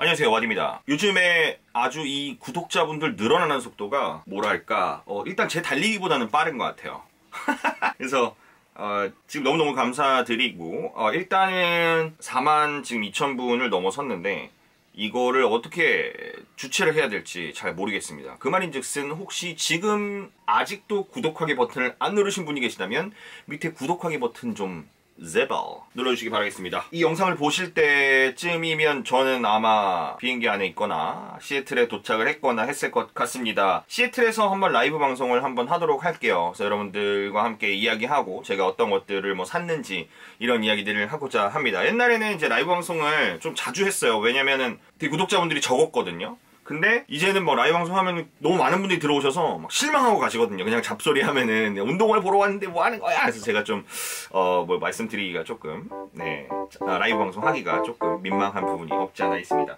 안녕하세요 와디입니다 요즘에 아주 이 구독자분들 늘어나는 속도가 뭐랄까 어, 일단 제 달리기보다는 빠른 것 같아요 그래서 어, 지금 너무너무 감사드리고 어, 일단은 4만 지금 2천 분을 넘어섰는데 이거를 어떻게 주체를 해야 될지 잘 모르겠습니다. 그 말인즉슨 혹시 지금 아직도 구독하기 버튼을 안 누르신 분이 계시다면 밑에 구독하기 버튼 좀 제발 눌러주시기 바라겠습니다. 이 영상을 보실 때쯤이면 저는 아마 비행기 안에 있거나 시애틀에 도착을 했거나 했을 것 같습니다. 시애틀에서 한번 라이브 방송을 한번 하도록 할게요. 그래서 여러분들과 함께 이야기하고 제가 어떤 것들을 뭐 샀는지 이런 이야기들을 하고자 합니다. 옛날에는 이제 라이브 방송을 좀 자주 했어요. 왜냐면은 되게 구독자분들이 적었거든요. 근데 이제는 뭐 라이브 방송 하면 너무 많은 분들이 들어오셔서 막 실망하고 가시거든요. 그냥 잡소리 하면은 운동을 보러 왔는데 뭐 하는 거야? 그래서 제가 좀, 어, 뭐 말씀드리기가 조금, 네, 아, 라이브 방송 하기가 조금 민망한 부분이 없지 않아 있습니다.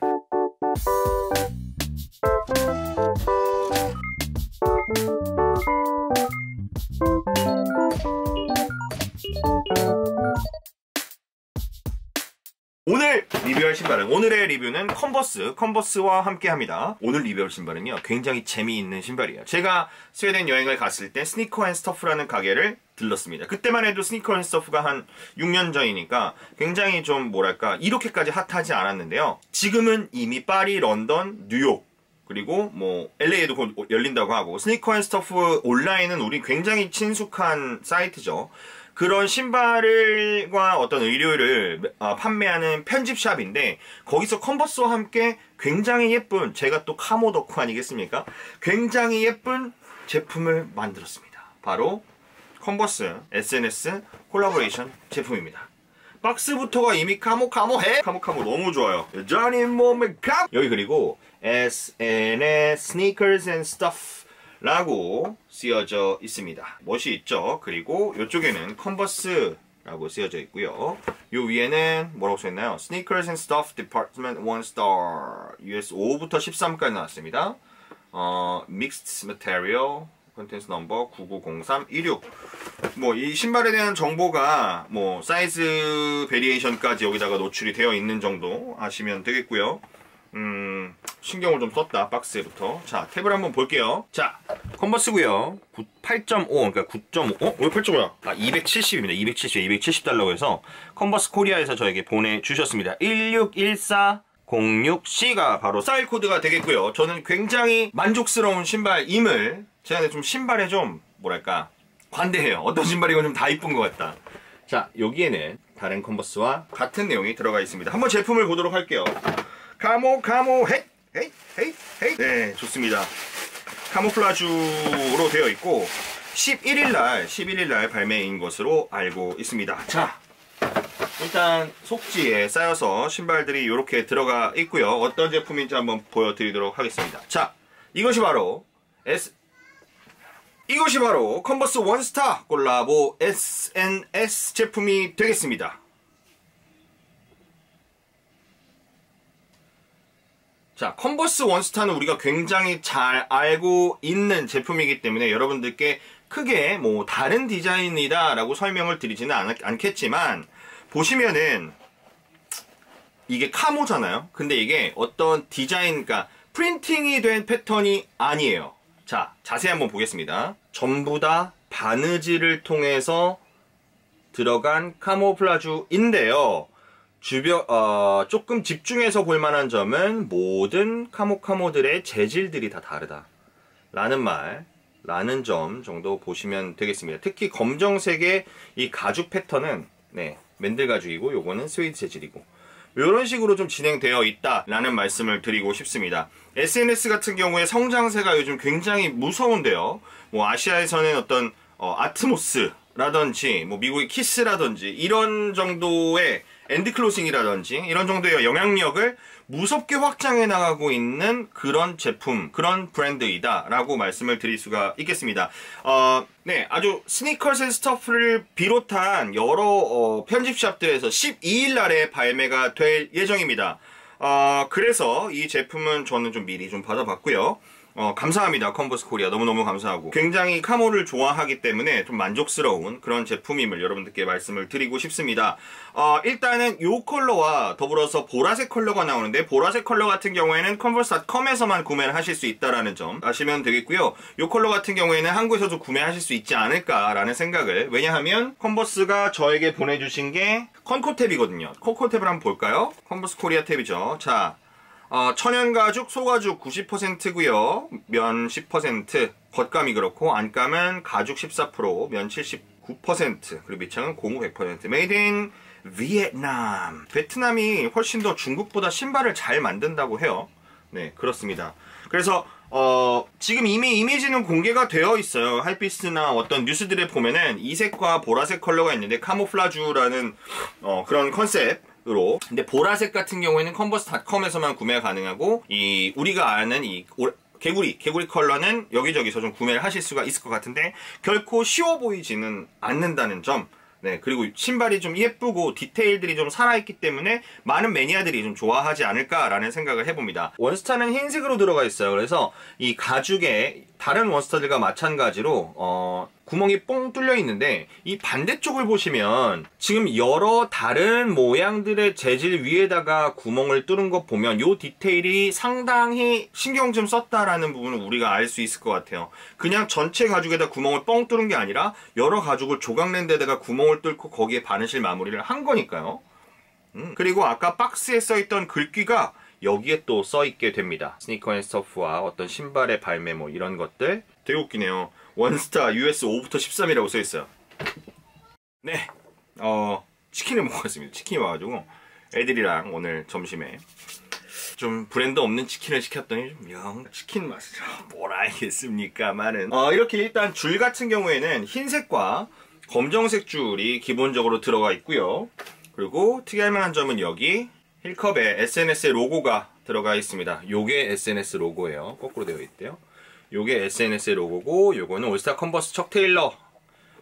오늘 리뷰할 신발은 오늘의 리뷰는 컨버스 컨버스와 함께 합니다. 오늘 리뷰할 신발은요 굉장히 재미있는 신발이에요. 제가 스웨덴 여행을 갔을 때 스니커 앤 스터프라는 가게를 들렀습니다. 그때만 해도 스니커 앤 스터프가 한 6년 전이니까 굉장히 좀 뭐랄까 이렇게까지 핫하지 않았는데요. 지금은 이미 파리, 런던, 뉴욕 그리고 뭐 LA에도 곧 열린다고 하고 스니커 앤 스터프 온라인은 우리 굉장히 친숙한 사이트죠 그런 신발과 어떤 의류를 어, 판매하는 편집샵인데 거기서 컨버스와 함께 굉장히 예쁜 제가 또 카모 덕후 아니겠습니까? 굉장히 예쁜 제품을 만들었습니다. 바로 컨버스 SNS 콜라보레이션 제품입니다. 박스부터가 이미 카모 카모해? 카모 카모 너무 좋아요. 여전히 몸에 카 여기 그리고 SNS Sneakers and Stuff 라고 쓰여져 있습니다. 멋이 있죠. 그리고 이쪽에는 컨버스 라고 쓰여져 있고요. 이 위에는 뭐라고 써있나요? Sneakers and Stuff Department 1 Star US 5부터 13까지 나왔습니다. 어, Mixed Material 컨텐츠 넘버 990316 뭐 이 신발에 대한 정보가 뭐 사이즈 베리에이션까지 여기다가 노출이 되어 있는 정도 아시면 되겠고요. 음, 신경을 좀 썼다 박스에부터. 자 탭을 한번 볼게요. 자 컨버스고요. 8.5 그러니까 9.5 어? 왜 8.5야? 아 270입니다. 270 270 달러고 해서 컨버스 코리아에서 저에게 보내주셨습니다. 161406C가 바로 사일 코드가 되겠고요. 저는 굉장히 만족스러운 신발임을 제가 좀 신발에 좀 뭐랄까 관대해요. 어떤 신발이건 좀 다 이쁜 것 같다. 자 여기에는 다른 컨버스와 같은 내용이 들어가 있습니다. 한번 제품을 보도록 할게요 카모 카모 헤이 헤이 헤이 헤이. 네 좋습니다. 카모플라주로 되어 있고 11일날 11일날 발매인 것으로 알고 있습니다. 자 일단 속지에 쌓여서 신발들이 이렇게 들어가 있고요. 어떤 제품인지 한번 보여드리도록 하겠습니다. 자 이것이 바로 S 이것이 바로 컨버스 원스타 콜라보 SNS 제품이 되겠습니다 자, 컨버스 원스타는 우리가 굉장히 잘 알고 있는 제품이기 때문에 여러분들께 크게 뭐 다른 디자인이다 라고 설명을 드리지는 않, 겠지만 보시면은 이게 카모잖아요. 근데 이게 어떤 디자인, 그러니까 프린팅이 된 패턴이 아니에요. 자, 자세히 한번 보겠습니다. 전부 다 바느질을 통해서 들어간 카모플라주인데요. 주변 어, 조금 집중해서 볼 만한 점은 모든 카모카모들의 재질들이 다 다르다. 라는 말, 라는 점 정도 보시면 되겠습니다. 특히 검정색의 이 가죽 패턴은 네, 맨들 가죽이고 요거는 스웨이드 재질이고 이런 식으로 좀 진행되어 있다라는 말씀을 드리고 싶습니다. SNS 같은 경우에 성장세가 요즘 굉장히 무서운데요. 뭐 아시아에서는 어떤 어, 아트모스라든지 뭐 미국의 키스라든지 이런 정도의 엔드 클로싱이라든지 이런 정도의 영향력을 무섭게 확장해 나가고 있는 그런 제품, 그런 브랜드이다 라고 말씀을 드릴 수가 있겠습니다. 어, 네, 아주 스니커스 앤 스터프를 비롯한 여러 어, 편집샵들에서 12일 날에 발매가 될 예정입니다. 어, 그래서 이 제품은 저는 좀 미리 좀 받아봤고요. 어, 감사합니다. 컨버스 코리아. 너무너무 감사하고. 굉장히 카모를 좋아하기 때문에 좀 만족스러운 그런 제품임을 여러분들께 말씀을 드리고 싶습니다. 어, 일단은 이 컬러와 더불어서 보라색 컬러가 나오는데, 보라색 컬러 같은 경우에는 컨버스.com에서만 구매를 하실 수 있다라는 점 아시면 되겠고요. 이 컬러 같은 경우에는 한국에서도 구매하실 수 있지 않을까라는 생각을. 왜냐하면 컨버스가 저에게 보내주신 게 컨코 탭이거든요. 컨코 탭을 한번 볼까요? 컨버스 코리아 탭이죠. 자, 어, 천연가죽, 소가죽 90%고요. 면 10%, 겉감이 그렇고 안감은 가죽 14%, 면 79%, 그리고 밑창은 고무 100%. 메이드 인 비엔남. 베트남이 훨씬 더 중국보다 신발을 잘 만든다고 해요. 네, 그렇습니다. 그래서 어, 지금 이미 이미지는 공개가 되어 있어요. 하이피스나 어떤 뉴스들에 보면은 이색과 보라색 컬러가 있는데 카모플라주라는 어, 그런 컨셉 으로 근데 보라색 같은 경우에는 컨버스닷컴에서만 구매가 가능하고 이 우리가 아는 이 개구리 개구리 컬러는 여기저기서 좀 구매를 하실 수가 있을 것 같은데 결코 쉬워 보이지는 않는다는 점 네, 그리고 신발이 좀 예쁘고 디테일들이 좀 살아있기 때문에 많은 매니아들이 좀 좋아하지 않을까라는 생각을 해봅니다. 원스타는 흰색으로 들어가 있어요. 그래서 이 가죽에 다른 원스타들과 마찬가지로 어, 구멍이 뽕 뚫려 있는데 이 반대쪽을 보시면 지금 여러 다른 모양들의 재질 위에다가 구멍을 뚫은 것 보면 이 디테일이 상당히 신경 좀 썼다라는 부분을 우리가 알 수 있을 것 같아요. 그냥 전체 가죽에다 구멍을 뻥 뚫은 게 아니라 여러 가죽을 조각낸 데다가 구멍을 뚫고 거기에 바느실 마무리를 한 거니까요. 음, 그리고 아까 박스에 써있던 글귀가 여기에 또 써있게 됩니다. 스니커 앤 스터프와 어떤 신발의 발매 뭐 이런 것들 되게 웃기네요. 원스타 US 5부터 13이라고 써있어요. 네, 어 치킨을 먹었습니다. 치킨이 와가지고 애들이랑 오늘 점심에 좀 브랜드 없는 치킨을 시켰더니 영 치킨 맛을 뭘 알겠습니까만은 어, 이렇게 일단 줄 같은 경우에는 흰색과 검정색 줄이 기본적으로 들어가 있고요. 그리고 특이할 만한 점은 여기 힐컵에 SNS의 로고가 들어가 있습니다. 요게 SNS 로고예요. 거꾸로 되어 있대요. 요게 SNS의 로고고 요거는 올스타 컨버스 척 테일러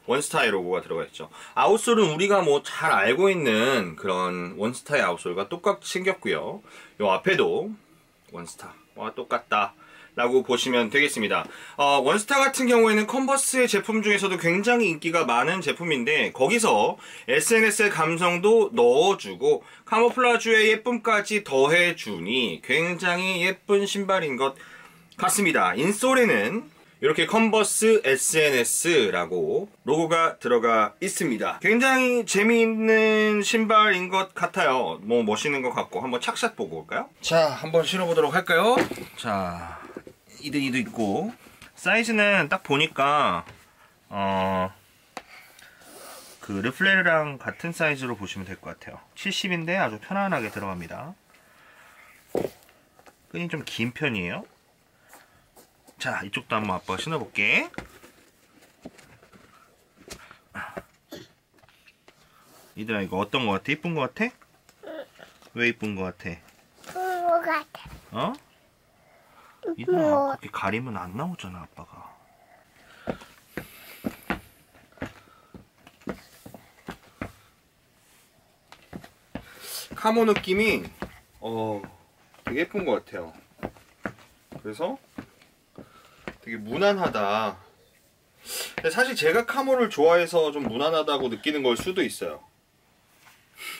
원스타의 로고가 들어가 있죠. 아웃솔은 우리가 뭐 잘 알고 있는 그런 원스타의 아웃솔과 똑같이 생겼고요. 요 앞에도 원스타와 똑같다. 라고 보시면 되겠습니다. 어, 원스타 같은 경우에는 컨버스의 제품 중에서도 굉장히 인기가 많은 제품인데 거기서 SNS의 감성도 넣어주고 카모플라주의 예쁨까지 더해주니 굉장히 예쁜 신발인 것 같습니다. 인솔에는 이렇게 컨버스 SNS라고 로고가 들어가 있습니다. 굉장히 재미있는 신발인 것 같아요. 뭐 멋있는 것 같고 한번 착샷 보고 올까요? 자, 한번 신어보도록 할까요? 자, 이등이도 있고 사이즈는 딱 보니까 어... 그 르플레르랑 같은 사이즈로 보시면 될 것 같아요 70인데 아주 편안하게 들어갑니다 끈이 좀 긴 편이에요 자 이쪽도 한번 아빠가 신어볼게 이들아 이거 어떤 거 같아? 이쁜 거 같아? 왜 이쁜 거 같아? 이쁜 거 같아. 어? 이들아 그렇게 가리면 안 나오잖아 아빠가. 카모 느낌이 어 되게 예쁜 것 같아요. 그래서 되게 무난하다. 근데 사실 제가 카모를 좋아해서 좀 무난하다고 느끼는 걸 수도 있어요.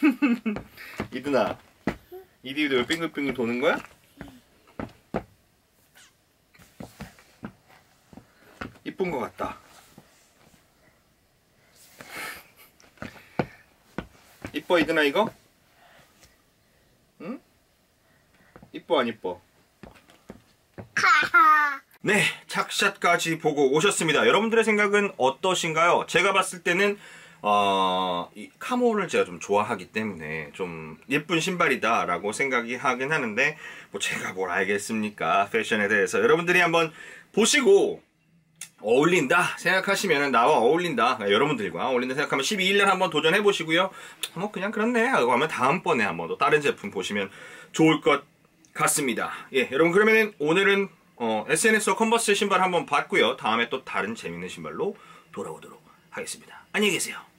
이드나 이디도 왜 빙글빙글 도는 거야? 이쁜 것 같다. 이뻐 이드나 이거? 응? 이뻐 안 이뻐? 네, 착샷까지 보고 오셨습니다. 여러분들의 생각은 어떠신가요? 제가 봤을 때는 어, 이 카모를 제가 좀 좋아하기 때문에 좀 예쁜 신발이다라고 생각이 하긴 하는데 뭐 제가 뭘 알겠습니까? 패션에 대해서 여러분들이 한번 보시고 어울린다 생각하시면 나와 어울린다. 여러분들과 어울린다 생각하면 12일날 한번 도전해 보시고요. 뭐 그냥 그렇네 하고 하면 다음번에 한번 또 다른 제품 보시면 좋을 것 같습니다. 예 여러분 그러면 오늘은 어, SNS와 컨버스 신발 한번 봤고요. 다음에 또 다른 재밌는 신발로 돌아오도록 하겠습니다. 안녕히 계세요